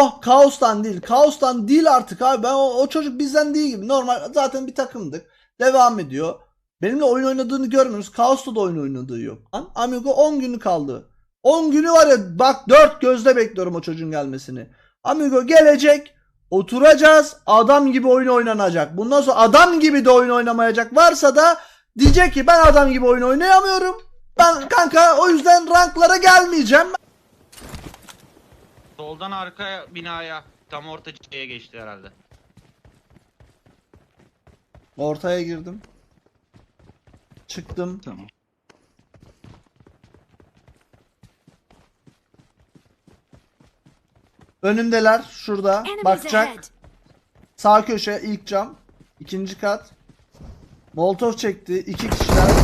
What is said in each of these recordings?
Oh kaostan değil. Kaostan değil artık abi. Ben o, o çocuk bizden değil gibi. Normal zaten bir takımdık. Devam ediyor. Benimle oyun oynadığını görmüyoruz. Kaos'ta da oyun oynadığı yok. Amigo 10 günü kaldı. 10 günü var ya bak 4 gözle bekliyorum o çocuğun gelmesini. Amigo gelecek. Oturacağız. Adam gibi oyun oynanacak. Bundan sonra adam gibi de oyun oynamayacak. Varsa da diyecek ki ben adam gibi oyun oynayamıyorum. Ben kanka o yüzden ranklara gelmeyeceğim. Soldan arka binaya tam orta çiçeğe geçti herhalde. Ortaya girdim. Çıktım. Tamam. Önümdeler şurada. Bakacak. Sağ köşe ilk cam. ikinci kat. Molotov çekti. iki kişiler.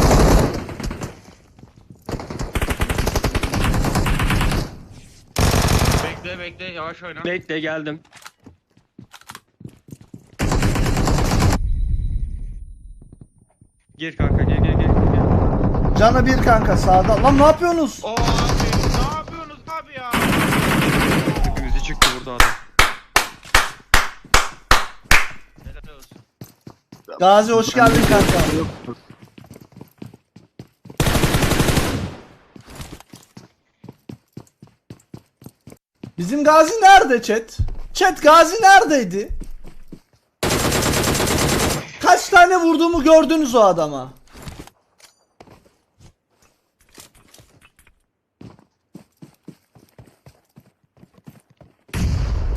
Bekle bekle yavaş oyna. Bekle geldim. Gir kanka gir gir gir. Canı bir kanka sağda. Lan ne yapıyorsunuz? Oo abi ne yapıyorsunuz abi ya? Hepimizi çıktı burada adam. Helal olsun. Gazi hoş geldin kanka. Bizim Gazi nerede chat? Chat Gazi neredeydi? Kaç tane vurduğumu gördünüz o adama?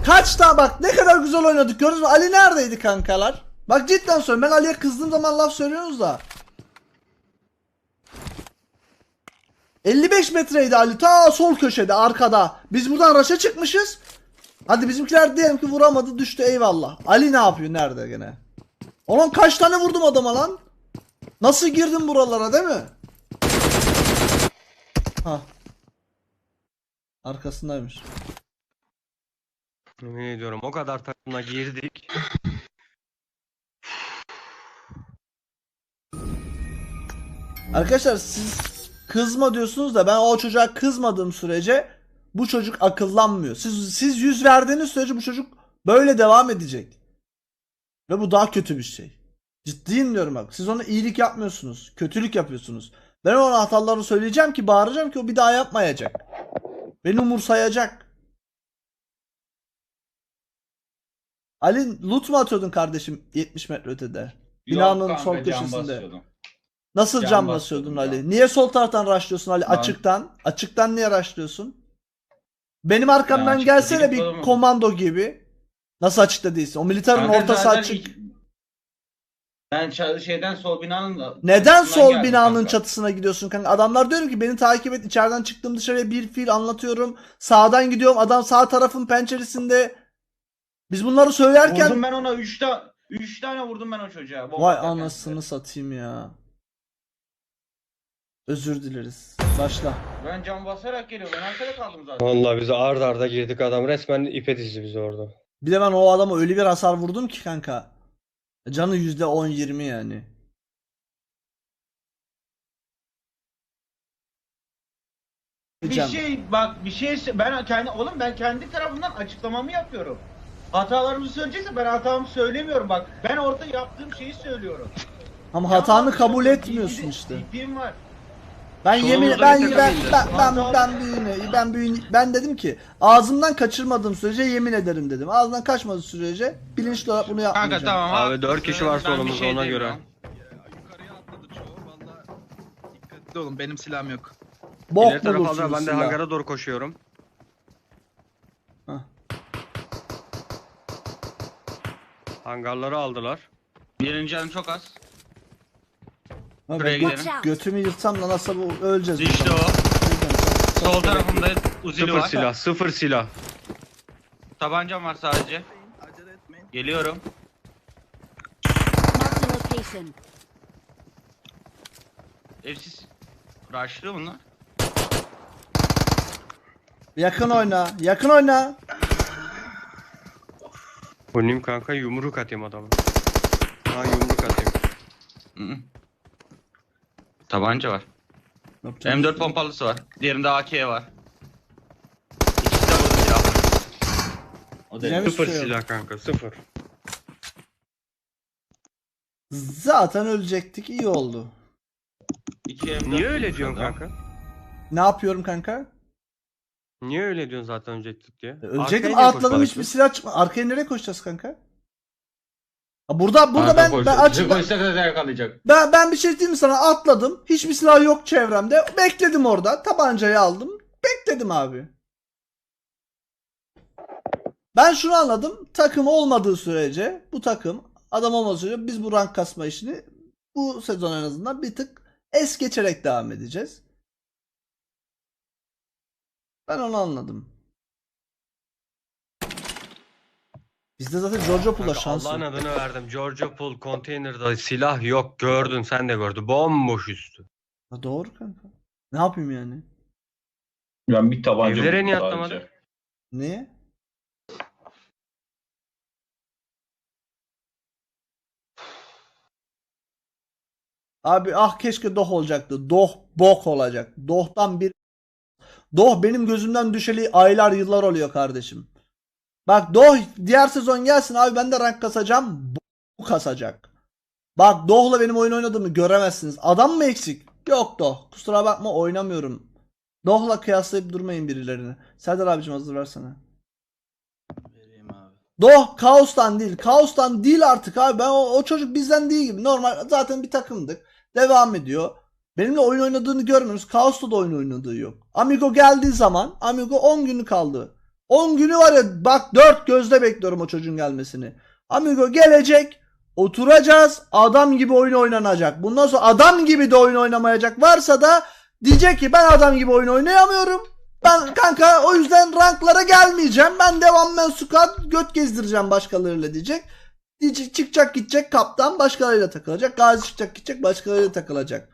Kaç tane bak ne kadar güzel oynadık gördünüz mü? Ali neredeydi kankalar? Bak cidden söylüyorum ben Ali'ye kızdığım zaman laf söylüyorsunuz da. 55 metreydi Ali ta sol köşede arkada. Biz buradan raşa çıkmışız. Hadi bizimkiler diyelim ki vuramadı düştü eyvallah. Ali ne yapıyor nerede gene? Oğlum kaç tane vurdum adama lan? Nasıl girdim buralara değil mi? Ha. Arkasındaymış. Yemin ediyorum o kadar takımına girdik. Arkadaşlar siz kızma diyorsunuz da ben o çocuğa kızmadığım sürece bu çocuk akıllanmıyor. Siz siz yüz verdiğiniz sürece bu çocuk böyle devam edecek. Ve bu daha kötü bir şey. Ciddiyim diyorum bak. Siz ona iyilik yapmıyorsunuz. Kötülük yapıyorsunuz. Ben ona hatalarını söyleyeceğim ki bağıracağım ki o bir daha yapmayacak. Beni umursayacak. Ali loot mu atıyordun kardeşim 70 metre ötede? Binanın sol köşesinde. Basıyordum. Nasıl Can cam basıyordum basıyordun ya. Ali? Niye sol taraftan rushlıyorsun Ali? Ben- Açıktan. Açıktan niye rushlıyorsun? Benim arkamdan açıkta gelsene değilim bir oğlum. komando gibi. Nasıl açıkta değilsin? O militerin Kanka ortası zaten açık. ilk- Ben ça- şeyden sol binanın da- Neden sol geldim binanın kanka. çatısına gidiyorsun kanka? Adamlar diyorum ki beni takip et. içeriden çıktım dışarıya bir fil anlatıyorum. Sağdan gidiyorum. Adam sağ tarafın penceresinde. Biz bunları söylerken Vurdum ben ona 3 tane 3 tane vurdum ben o çocuğa. Bomba Vay atarken anasını satayım ya. Özür dileriz. Başla. Ben cam basarak geliyorum. Ben arkada kaldım zaten. Vallahi biz arda arda girdik adam resmen ipe dizdi bizi orada. Bir de ben o adama öyle bir hasar vurdum ki kanka. Canı yüzde 10-20 yani. Bir Diyeceğim. şey bak bir şey ben kendi oğlum ben kendi tarafımdan açıklamamı yapıyorum. Hatalarımı söyleyecekse ben hatamı söylemiyorum bak. Ben orada yaptığım şeyi söylüyorum. Ama hatanı kabul etmiyorsun işte. DP'm var. Ben yemin ben bir ben ben ben ben, büyüğüne ben büyüğüne ben dedim ki ağzımdan kaçırmadığım sürece yemin ederim dedim. Ağzından kaçmadığı sürece bilinçli olarak bunu Kanka yapmayacağım. tamam Abi dört kişi var Ben bir solumuzda, şey ona demiyorum. Yukarıya atladı çoğu valla. Dikkatli olun benim silahım yok. Bok İleri taraf aldı bulursunuz ben de silah. hangara doğru koşuyorum. Hah. Hangarları aldılar. Birinin canı çok az. Buraya ben gidelim. Götümü yırtsam da nasıl bu öleceğiz. Buradan. o. Sol tarafımda uzili Sıfır var. silah sıfır silah. Tabancam var sadece. Acele etmeyin. Geliyorum. Marked a location. Evsiz. Rushlıyor bunlar. Yakın oyna. Yakın oyna. Oynayayım kanka yumruk atayım adamı. Ha yumruk atayım. Hı hı. Tabanca var. Yapacağım M4 şey. pompalısı var. Diğerinde AK var. İkisi de burada silah var. O Sıfır şey silah kanka sıfır. Zaten ölecektik iyi oldu. İki M4 Niye öyle diyorsun adam. kanka? Ne yapıyorum kanka? Niye öyle diyorsun zaten ölecektik diye? Ölecektim Arkaya niye atladım hiçbir silah çıkma. Arkaya nereye koşacağız kanka? Burada burada Arka ben koştu. ben, açık, ben, koşsa da yakalayacak. ben ben bir şey diyeyim mi sana atladım. Hiçbir silah yok çevremde. Bekledim orada. Tabancayı aldım. Bekledim abi. Ben şunu anladım. Takım olmadığı sürece bu takım adam olmadığı sürece biz bu rank kasma işini bu sezon en azından bir tık es geçerek devam edeceğiz. Ben onu anladım. Bizde zaten Giorgio Pool'a şans Allah'ın yok. adını verdim. Georgia Pool konteynerda silah yok gördün sen de gördün. Bomboş üstü. Ha, doğru kanka. Ne yapayım yani? Ben bir tabanca Evlere buldum niye sadece. atlamadın? Niye? Abi ah keşke doh olacaktı. Doh bok olacak. Doh'tan bir Doh benim gözümden düşeli aylar yıllar oluyor kardeşim. Bak Doh diğer sezon gelsin abi ben de rank kasacağım. Bu kasacak. Bak Doh'la benim oyun oynadığımı göremezsiniz. Adam mı eksik? Yok Doh. Kusura bakma oynamıyorum. Doh'la kıyaslayıp durmayın birilerini. Serdar abicim hazır versene. Vereyim abi. Doh Kaos'tan değil. Kaos'tan değil artık abi. Ben o, o çocuk bizden değil gibi. Normal zaten bir takımdık. Devam ediyor. Benimle oyun oynadığını görmüyoruz. Kaos'ta da oyun oynadığı yok. Amigo geldiği zaman Amigo 10 günü kaldı. 10 günü var ya bak 4 gözle bekliyorum o çocuğun gelmesini. Amigo gelecek. Oturacağız. Adam gibi oyun oynanacak. Bundan sonra adam gibi de oyun oynamayacak. Varsa da diyecek ki ben adam gibi oyun oynayamıyorum. Ben kanka o yüzden ranklara gelmeyeceğim. Ben devam ben squad göt gezdireceğim başkalarıyla diyecek. Diyecek çıkacak gidecek kaptan başkalarıyla takılacak. Gazi çıkacak gidecek başkalarıyla takılacak.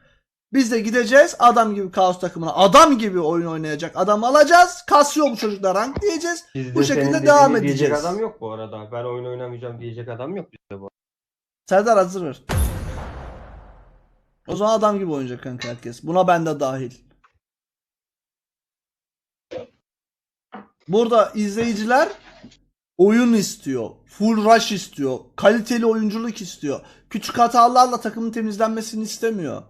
Biz de gideceğiz adam gibi kaos takımına adam gibi oyun oynayacak adam alacağız. Kasıyor bu çocuklar rank diyeceğiz. Bizde Bu şekilde devam dediğini Diyecek edeceğiz. adam yok bu arada. Ben oyun oynamayacağım diyecek adam yok bizde bu. Serdar hazır ver. O zaman adam gibi oynayacak kanka herkes. Buna ben de dahil. Burada izleyiciler oyun istiyor. Full rush istiyor. Kaliteli oyunculuk istiyor. Küçük hatalarla takımın temizlenmesini istemiyor.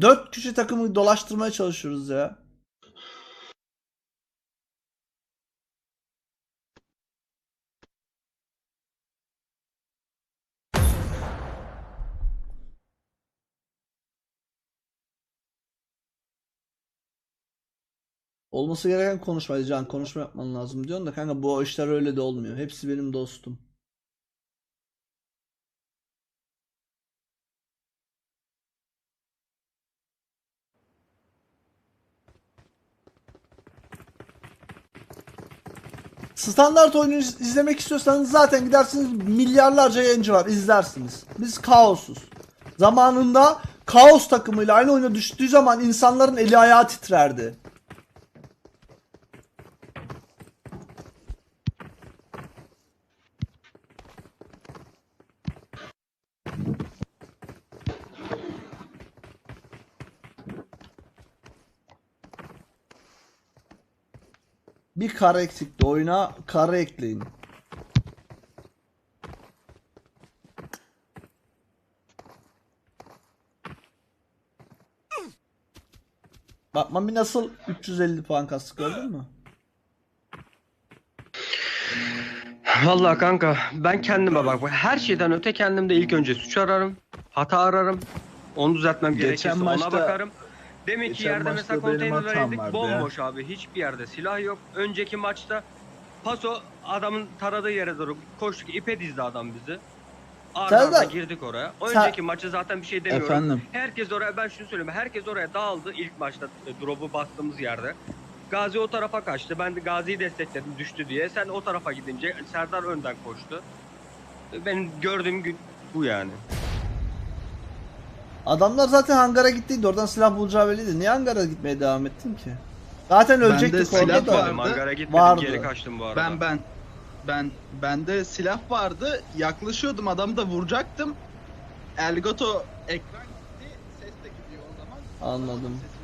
Dört kişi takımı dolaştırmaya çalışıyoruz ya. Olması gereken konuşmaydı Can. Konuşma yapman lazım diyorsun da kanka bu işler öyle de olmuyor. Hepsi benim dostum. Standart oyunu iz- izlemek istiyorsanız zaten gidersiniz milyarlarca yayıncı var izlersiniz. Biz kaosuz. Zamanında kaos takımıyla aynı oyuna düştüğü zaman insanların eli ayağı titrerdi. Bir kare eksikti oyuna kare ekleyin. Bak Mami nasıl 350 puan kastı gördün mü? Vallahi kanka ben kendime bak her şeyden öte kendimde ilk önce suç ararım. Hata ararım. Onu düzeltmem Geçen gerekirse ona maçta- bakarım. Demek ki geçen yerde maçta mesela benim hatam vardı bomboş abi. Hiçbir yerde silah yok. Önceki maçta Paso adamın taradığı yere doğru koştuk. ipe dizdi adam bizi. Arda Serdar, girdik oraya. sen- Önceki maçı zaten bir şey demiyorum. Efendim. Herkes oraya ben şunu söyleyeyim. Herkes oraya dağıldı ilk maçta e, drop'u bastığımız yerde. Gazi o tarafa kaçtı. Ben de Gazi'yi destekledim düştü diye. Sen o tarafa gidince Serdar önden koştu. Benim gördüğüm gün bu yani. Adamlar zaten hangara gittiydi. Oradan silah bulacağı belliydi. Niye hangara gitmeye devam ettin ki? Zaten Bende ölecektik silah orada da. vardı. Gitmedim, Angara gitmedim. Vardı. Geri kaçtım bu arada. Ben ben ben bende silah vardı. Yaklaşıyordum adamı da vuracaktım. Elgato ekran gitti. Ses de gidiyor o zaman. Anladım. Ses